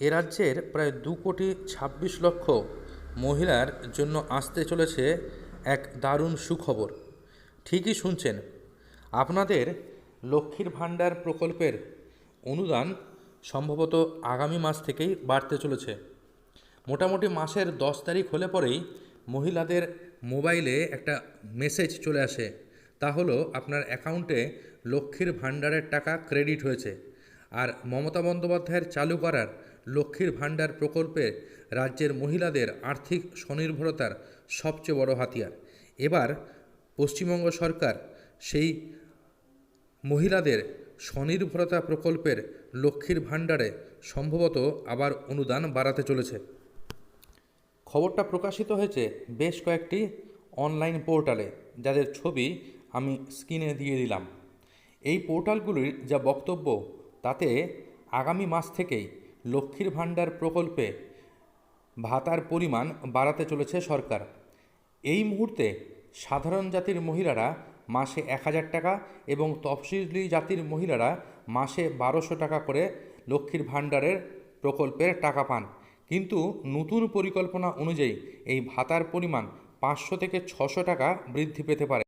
এ রাজ্যের প্রায় দু কোটি ছাব্বিশ লক্ষ মহিলার জন্য আসতে চলেছে এক দারুণ সুখবর। ঠিকই শুনছেন, আপনাদের লক্ষ্মীর ভাণ্ডার প্রকল্পের অনুদান সম্ভবত আগামী মাস থেকেই বাড়তে চলেছে। মোটামুটি মাসের দশ তারিখ হলে পরেই মহিলাদের মোবাইলে একটা মেসেজ চলে আসে। তা হলো, আপনার অ্যাকাউন্টে লক্ষ্মীর ভাণ্ডারের টাকা ক্রেডিট হয়েছে। আর মমতা বন্দ্যোপাধ্যায়ের চালু করার লক্ষ্মীর ভাণ্ডার প্রকল্পে রাজ্যের মহিলাদের আর্থিক স্বনির্ভরতার সবচেয়ে বড় হাতিয়ার। এবার পশ্চিমবঙ্গ সরকার সেই মহিলাদের স্বনির্ভরতা প্রকল্পের লক্ষ্মীর ভাণ্ডারে সম্ভবত আবার অনুদান বাড়াতে চলেছে। খবরটা প্রকাশিত হয়েছে বেশ কয়েকটি অনলাইন পোর্টালে, যাদের ছবি আমি স্ক্রিনে দিয়ে দিলাম। এই পোর্টালগুলির যা বক্তব্য তাতে আগামী মাস থেকেই লক্ষ্মীর ভাণ্ডার প্রকল্পে ভাতার পরিমাণ বাড়াতে চলেছে সরকার। এই মুহূর্তে সাধারণ জাতির মহিলারা মাসে এক হাজার টাকা এবং তফসিলি জাতির মহিলারা মাসে বারোশো টাকা করে লক্ষ্মীর ভাণ্ডারের প্রকল্পের টাকা পান। কিন্তু নতুন পরিকল্পনা অনুযায়ী এই ভাতার পরিমাণ পাঁচশো থেকে ছশো টাকা বৃদ্ধি পেতে পারে।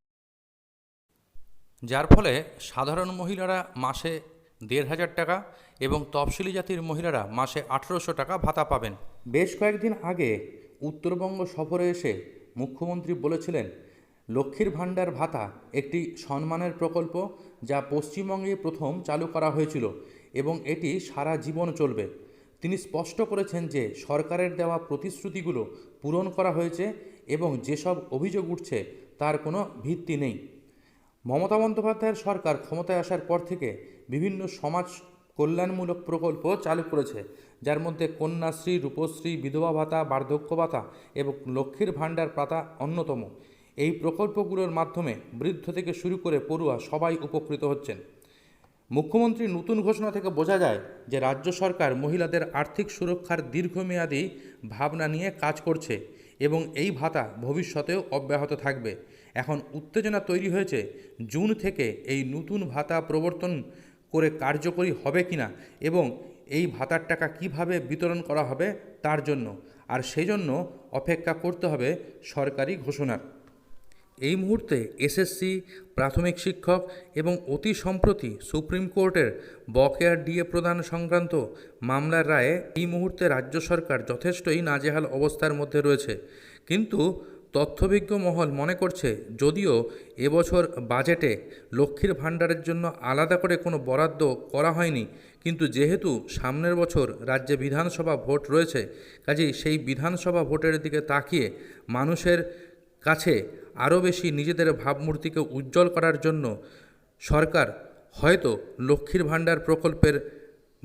যার ফলে সাধারণ মহিলারা মাসে দেড় হাজার টাকা এবং তফসিলি জাতির মহিলারা মাসে আঠেরোশো টাকা ভাতা পাবেন। বেশ কয়েকদিন আগে উত্তরবঙ্গ সফরে এসে মুখ্যমন্ত্রী বলেছিলেন, লক্ষ্মীর ভাণ্ডার ভাতা একটি সম্মানের প্রকল্প যা পশ্চিমবঙ্গে প্রথম চালু করা হয়েছিল এবং এটি সারা জীবন চলবে। তিনি স্পষ্ট করেছেন যে সরকারের দেওয়া প্রতিশ্রুতিগুলো পূরণ করা হয়েছে এবং যেসব অভিযোগ উঠছে তার কোনো ভিত্তি নেই। মমতা বন্দ্যোপাধ্যায়ের সরকার ক্ষমতায় আসার পর থেকে বিভিন্ন সমাজ কল্যাণমূলক প্রকল্প চালু করেছে, যার মধ্যে কন্যাশ্রী, রূপশ্রী, বিধবা ভাতা, বার্ধক্য ভাতা এবং লক্ষ্মীর ভাণ্ডার পাতা অন্যতম। এই প্রকল্পগুলোর মাধ্যমে বৃদ্ধ থেকে শুরু করে পড়ুয়া সবাই উপকৃত হচ্ছেন। মুখ্যমন্ত্রীর নতুন ঘোষণা থেকে বোঝা যায় যে, রাজ্য সরকার মহিলাদের আর্থিক সুরক্ষার দীর্ঘমেয়াদী ভাবনা নিয়ে কাজ করছে। এবং এই ভাতা ভবিষ্যতেও অব্যাহত থাকবে। এখন উত্তেজনা তৈরি হয়েছে জুন থেকে এই নতুন ভাতা প্রবর্তন করে কার্যকরী হবে কিনা এবং এই ভাতার টাকা কীভাবে বিতরণ করা হবে তার জন্য। আর সেই জন্য অপেক্ষা করতে হবে সরকারি ঘোষণার। এই মুহূর্তে এসএসসি, প্রাথমিক শিক্ষক এবং অতি সম্প্রতি সুপ্রিম কোর্টের বকেয়ার ডিএ প্রদান সংক্রান্ত মামলার রায়ে এই মুহূর্তে রাজ্য সরকার যথেষ্টই নাজেহাল অবস্থার মধ্যে রয়েছে। কিন্তু তথ্যভিজ্ঞ মহল মনে করছে, যদিও এবছর বাজেটে লক্ষ্মীর ভাণ্ডারের জন্য আলাদা করে কোনো বরাদ্দ করা হয়নি, কিন্তু যেহেতু সামনের বছর রাজ্যে বিধানসভা ভোট রয়েছে, কাজেই সেই বিধানসভা ভোটের দিকে তাকিয়ে মানুষের কাছে আরও বেশি নিজেদের ভাবমূর্তিকে উজ্জ্বল করার জন্য সরকার হয়তো লক্ষ্মীর ভাণ্ডার প্রকল্পের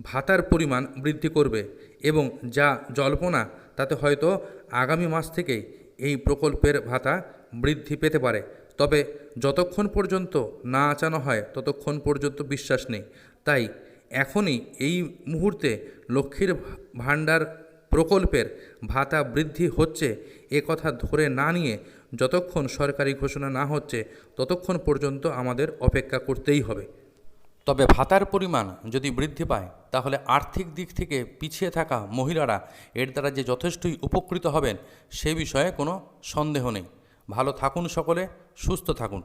ভাতার পরিমাণ বৃদ্ধি করবে এবং যা জল্পনা, তাতে হয়তো আগামী মাস থেকেই এই প্রকল্পের ভাতা বৃদ্ধি পেতে পারে। তবে যতক্ষণ পর্যন্ত না আচানো হয়, ততক্ষণ পর্যন্ত বিশ্বাস নেই। তাই এখনই এই মুহূর্তে লক্ষ্মীর ভাণ্ডার প্রকল্পের ভাতা বৃদ্ধি হচ্ছে এ কথা ধরে না নিয়ে যতক্ষণ সরকারি ঘোষণা না হচ্ছে, ততক্ষণ পর্যন্ত আমাদের অপেক্ষা করতেই হবে। তবে ভাতার পরিমাণ যদি বৃদ্ধি পায়, তাহলে আর্থিক দিক থেকে পিছিয়ে থাকা মহিলারা এর দ্বারা যে যথেষ্টই উপকৃত হবেন, সে বিষয়ে কোনো সন্দেহ নেই। ভালো থাকুন সকলে, সুস্থ থাকুন।